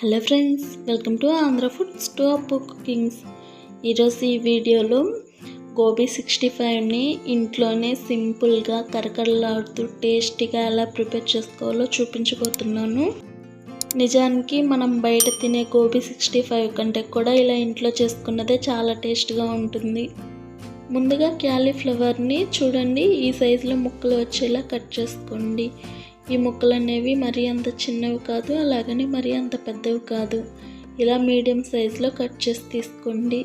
Hello friends welcome to Andhra food stop cookings ఈరోజు ఈ వీడియోలో గోబీ సిక్స్టీ ఫైవ్ని ఇంట్లోనే సింపుల్గా కరకరలాడుతూ టేస్టీగా ఎలా ప్రిపేర్ చేసుకోవాలో చూపించబోతున్నాను. నిజానికి మనం బయట తినే గోబీ సిక్స్టీ ఫైవ్ కంటే కూడా ఇలా ఇంట్లో చేసుకున్నదే చాలా టేస్ట్గా ఉంటుంది. ముందుగా క్యాలీఫ్లవర్ని చూడండి ఈ సైజులో ముక్కలు వచ్చేలా కట్ చేసుకోండి. ఈ ముక్కలు అనేవి మరీ అంత చిన్నవి కాదు అలాగని మరీ అంత పెద్దవి కాదు. ఇలా మీడియం సైజులో కట్ చేసి తీసుకోండి.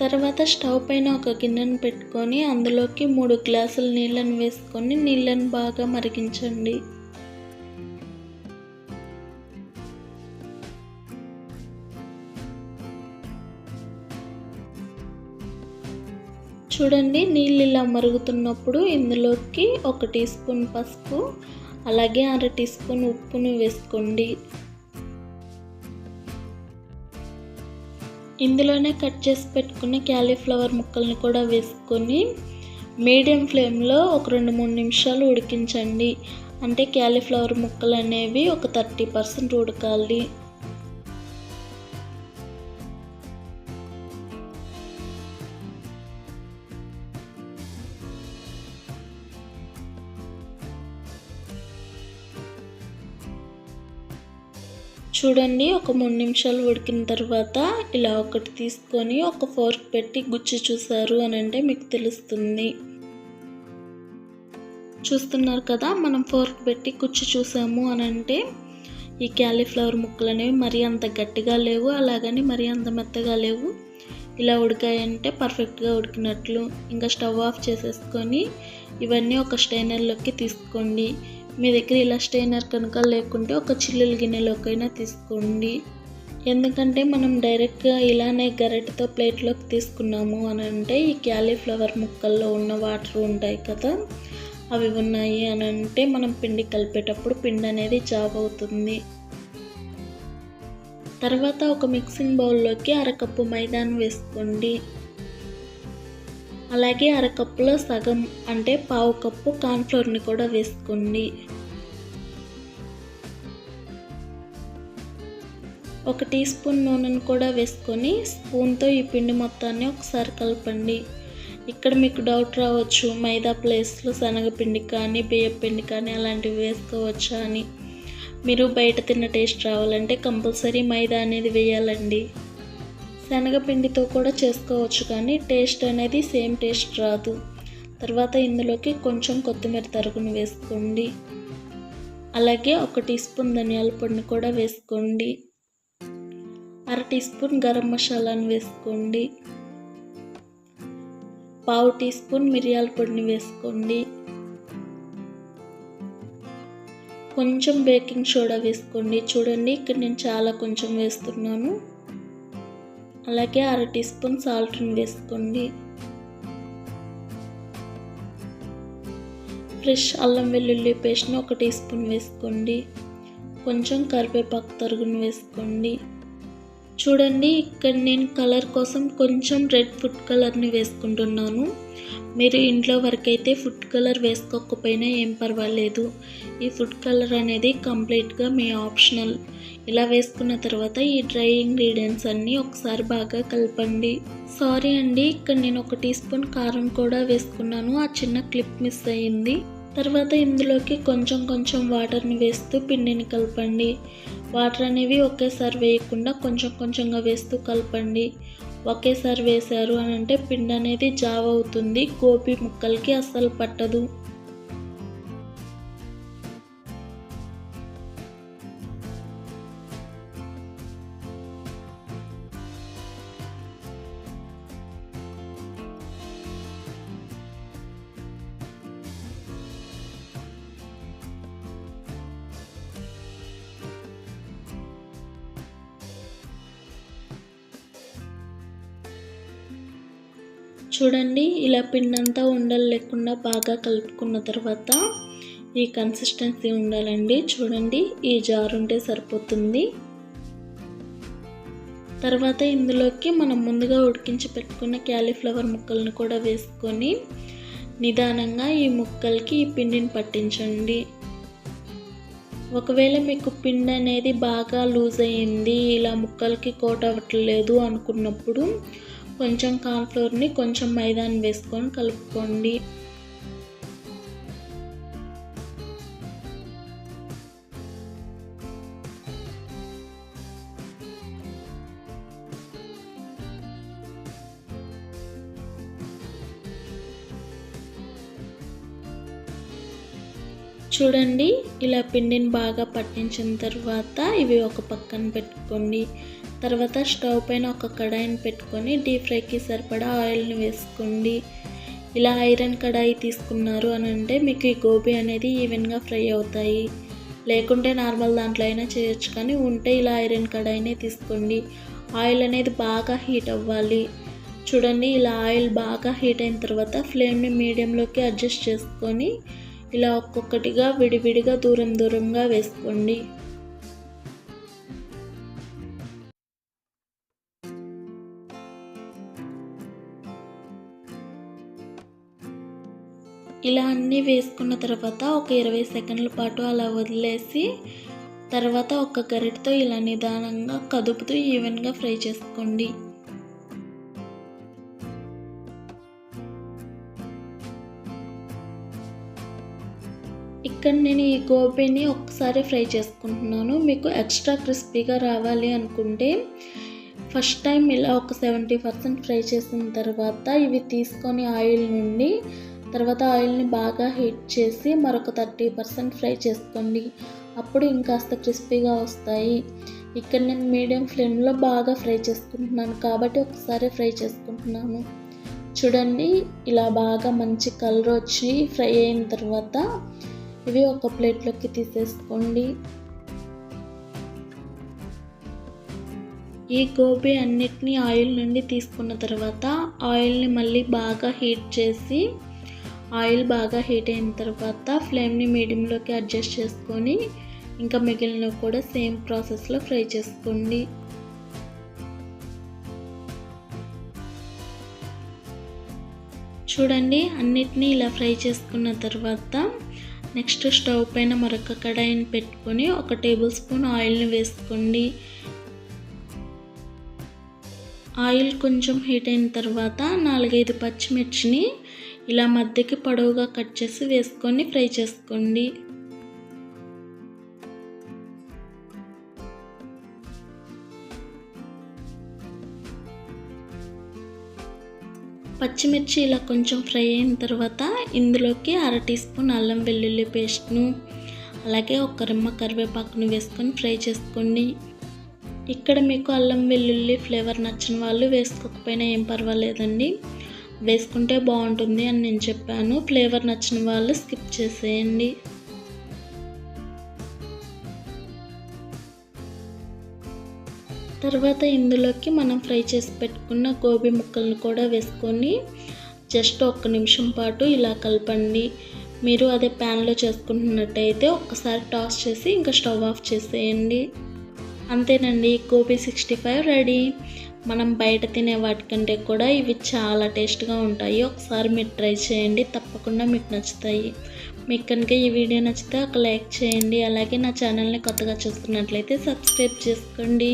తర్వాత స్టవ్ పైన ఒక గిన్నెను పెట్టుకొని అందులోకి మూడు గ్లాసుల నీళ్ళను వేసుకొని నీళ్ళను బాగా మరిగించండి. చూడండి నీళ్ళు ఇలా మరుగుతున్నప్పుడు ఇందులోకి ఒక టీ స్పూన్ పసుపు అలాగే అర టీ స్పూన్ ఉప్పును వేసుకోండి. ఇందులోనే కట్ చేసి పెట్టుకున్న క్యాలీఫ్లవర్ ముక్కల్ని కూడా వేసుకొని మీడియం ఫ్లేమ్లో ఒక రెండు మూడు నిమిషాలు ఉడికించండి. అంటే క్యాలీఫ్లవర్ ముక్కలు అనేవి ఒక థర్టీ పర్సెంట్ ఉడకాలి. చూడండి ఒక మూడు నిమిషాలు ఉడికిన తర్వాత ఇలా ఒకటి తీసుకొని ఒక ఫోర్క్ పెట్టి గుచ్చి చూసారు అని అంటే మీకు తెలుస్తుంది. చూస్తున్నారు కదా మనం ఫోర్క్ పెట్టి గుచ్చి చూసాము అని అంటే ఈ క్యాలీఫ్లవర్ ముక్కలు అనేవి మరీ అంత గట్టిగా లేవు అలాగని మరీ అంత మెత్తగా లేవు. ఇలా ఉడికాయంటే పర్ఫెక్ట్గా ఉడికినట్లు. ఇంకా స్టవ్ ఆఫ్ చేసేసుకొని ఇవన్నీ ఒక స్టైనర్లోకి తీసుకోండి. మీ దగ్గర ఇలా స్టైనర్ కనుక లేకుంటే ఒక చిల్లుల గిన్నెలోకైనా తీసుకోండి. ఎందుకంటే మనం డైరెక్ట్గా ఇలానే గరిటతో ప్లేట్లోకి తీసుకున్నాము అని అంటే ఈ క్యాలీఫ్లవర్ ముక్కల్లో ఉన్న వాటర్ ఉంటాయి కదా అవి ఉన్నాయి అని అంటే మనం పిండి కలిపేటప్పుడు పిండి అనేది జాబ్ అవుతుంది. తర్వాత ఒక మిక్సింగ్ బౌల్లోకి అరకప్పు మైదాను వేసుకోండి. అలాగే అరకప్పులో సగం అంటే పావు కప్పు కార్న్ఫ్లోర్ని కూడా వేసుకోండి. ఒక టీ స్పూన్ నూనెను కూడా వేసుకొని స్పూన్తో ఈ పిండి మొత్తాన్ని ఒకసారి కలపండి. ఇక్కడ మీకు డౌట్ రావచ్చు మైదా ప్లేస్లో శనగపిండి కానీ బియ్యం పిండి కానీ అలాంటివి వేసుకోవచ్చా అని. మీరు బయట తిన్న టేస్ట్ రావాలంటే కంపల్సరీ మైదా అనేది వేయాలండి. శనగపిండితో కూడా చేసుకోవచ్చు కానీ టేస్ట్ అనేది సేమ్ టేస్ట్ రాదు. తర్వాత ఇందులోకి కొంచెం కొత్తిమీర తరుగును వేసుకోండి. అలాగే ఒక టీ స్పూన్ ధనియాల పొడిని కూడా వేసుకోండి. అర టీ స్పూన్ గరం మసాలాను వేసుకోండి. పావు టీ స్పూన్ మిరియాల పొడిని వేసుకోండి. కొంచెం బేకింగ్ సోడా వేసుకోండి. చూడండి ఇక్కడ నేను చాలా కొంచెం వేస్తున్నాను. అలాగే అర టీ స్పూన్ సాల్ట్ని వేసుకోండి. ఫ్రెష్ అల్లం వెల్లుల్లి పేస్ట్ని ఒక టీ స్పూన్ వేసుకోండి. కొంచెం కరివేపాకు తరుగును వేసుకోండి. చూడండి ఇక్కడ నేను కలర్ కోసం కొంచెం రెడ్ ఫుడ్ కలర్ని వేసుకుంటున్నాను. మీరు ఇంట్లో వరకు అయితే ఫుడ్ కలర్ వేసుకోకపోయినా ఏం పర్వాలేదు. ఈ ఫుడ్ కలర్ అనేది కంప్లీట్గా మీ ఆప్షనల్. ఇలా వేసుకున్న తర్వాత ఈ డ్రై ఇంగ్రీడియంట్స్ అన్నీ ఒకసారి బాగా కలపండి. సారీ అండి ఇక్కడ నేను ఒక టీ స్పూన్ కారం కూడా వేసుకున్నాను. ఆ చిన్న క్లిప్ మిస్ అయ్యింది. తర్వాత ఇందులోకి కొంచెం కొంచెం వాటర్ని వేస్తూ పిండిని కలపండి. వాటర్ అనేవి ఒకేసారి వేయకుండా కొంచెం కొంచెంగా వేస్తూ కలపండి. ఒకేసారి వేశారు అని అంటే పిండి అనేది జావ అవుతుంది. గోబీ ముక్కలకి అస్సలు పట్టదు. చూడండి ఇలా పిండంతా ఉండలు లేకుండా బాగా కలుపుకున్న తర్వాత ఈ కన్సిస్టెన్సీ ఉండాలండి. చూడండి ఈ జార్ ఉంటే సరిపోతుంది. తర్వాత ఇందులోకి మనం ముందుగా ఉడికించి పెట్టుకున్న క్యాలీఫ్లవర్ ముక్కలను కూడా వేసుకొని నిదానంగా ఈ ముక్కలకి ఈ పిండిని పట్టించండి. ఒకవేళ మీకు పిండి అనేది బాగా లూజ్ అయ్యింది ఇలా ముక్కలకి కోట్ అవ్వట్లేదు అనుకున్నప్పుడు కొంచెం కార్న్ఫ్లోర్ని కొంచెం మైదాని వేసుకొని కలుపుకోండి. చూడండి ఇలా పిండిని బాగా పట్టించిన తర్వాత ఇవి ఒక పక్కన పెట్టుకోండి. తర్వాత స్టవ్ పైన ఒక కడాయిని పెట్టుకొని డీప్ ఫ్రైకి సరిపడా ఆయిల్ని వేసుకోండి. ఇలా ఐరన్ కడాయి తీసుకున్నారు అని అంటే మీకు ఈ గోబీ అనేది ఈవెన్గా ఫ్రై అవుతాయి. లేకుంటే నార్మల్ దాంట్లో అయినా చేయొచ్చు కానీ ఉంటే ఇలా ఐరన్ కడాయినే తీసుకోండి. ఆయిల్ అనేది బాగా హీట్ అవ్వాలి. చూడండి ఇలా ఆయిల్ బాగా హీట్ అయిన తర్వాత ఫ్లేమ్ని మీడియంలోకి అడ్జస్ట్ చేసుకొని ఇలా ఒక్కొక్కటిగా విడివిడిగా దూరం దూరంగా వేసుకోండి. ఇలా అన్నీ వేసుకున్న తర్వాత ఒక ఇరవై సెకండ్ల పాటు అలా వదిలేసి తర్వాత ఒక గరిటతో ఇలా నిదానంగా కదుపుతూ ఈవెన్గా ఫ్రై చేసుకోండి. ఇక్కడ నేను ఈ గోబీని ఒకసారి ఫ్రై చేసుకుంటున్నాను. మీకు ఎక్స్ట్రా క్రిస్పీగా రావాలి అనుకుంటే ఫస్ట్ టైం ఇలా ఒక సెవెంటీ పర్సెంట్ ఫ్రై చేసిన తర్వాత ఇవి తీసుకొని ఆయిల్ నుండి తర్వాత ఆయిల్ని బాగా హీట్ చేసి మరొక థర్టీ పర్సెంట్ ఫ్రై చేసుకోండి. అప్పుడు ఇంకాస్త క్రిస్పీగా వస్తాయి. ఇక్కడ నేను మీడియం ఫ్లేమ్లో బాగా ఫ్రై చేసుకుంటున్నాను. కాబట్టి ఒకసారి ఫ్రై చేసుకుంటున్నాను. చూడండి ఇలా బాగా మంచి కలర్ వచ్చి ఫ్రై అయిన తర్వాత ఇవి ఒక ప్లేట్లోకి తీసేసుకోండి. ఈ గోబీ అన్నిటినీ ఆయిల్ నుండి తీసుకున్న తర్వాత ఆయిల్ని మళ్ళీ బాగా హీట్ చేసి ఆయిల్ బాగా హీట్ అయిన తర్వాత ఫ్లేమ్ని మీడియంలోకి అడ్జస్ట్ చేసుకొని ఇంకా మిగిలిన కూడా సేమ్ ప్రాసెస్లో ఫ్రై చేసుకోండి. చూడండి అన్నిటినీ ఇలా ఫ్రై చేసుకున్న తర్వాత నెక్స్ట్ స్టవ్ పైన మరొక కడాయిని పెట్టుకొని ఒక టేబుల్ స్పూన్ ఆయిల్ని వేసుకోండి. ఆయిల్ కొంచెం హీట్ అయిన తర్వాత నాలుగైదు పచ్చిమిర్చిని ఇలా మధ్యకి పొడవుగా కట్ చేసి వేసుకొని ఫ్రై చేసుకోండి. పచ్చిమిర్చి ఇలా కొంచెం ఫ్రై అయిన తర్వాత ఇందులోకి అర టీ స్పూన్ అల్లం వెల్లుల్లి పేస్ట్ను అలాగే ఒక రెమ్మ కరివేపాకును వేసుకొని ఫ్రై చేసుకోండి. ఇక్కడ మీకు అల్లం వెల్లుల్లి ఫ్లేవర్ నచ్చిన వాళ్ళు వేసుకోకపోయినా ఏం పర్వాలేదండి. వేసుకుంటే బాగుంటుంది అని నేను చెప్పాను. ఫ్లేవర్ నచ్చిన వాళ్ళు స్కిప్ చేసేయండి. తర్వాత ఇందులోకి మనం ఫ్రై చేసి పెట్టుకున్న గోబీ ముక్కలను కూడా వేసుకొని జస్ట్ ఒక్క నిమిషం పాటు ఇలా కలపండి. మీరు అదే ప్యాన్లో చేసుకుంటున్నట్టయితే ఒక్కసారి టాస్ చేసి ఇంకా స్టవ్ ఆఫ్ చేసేయండి. అంతేనండి గోబీ సిక్స్టీ ఫైవ్ రెడీ. మనం బయట తినే వాటికంటే కూడా ఇవి చాలా టేస్ట్గా ఉంటాయి. ఒకసారి మీరు ట్రై చేయండి. తప్పకుండా మీకు నచ్చుతాయి. మీకు కనుక ఈ వీడియో నచ్చితే ఒక లైక్ చేయండి. అలాగే నా ఛానల్ని కొత్తగా చూస్తున్నట్లయితే సబ్స్క్రైబ్ చేసుకోండి.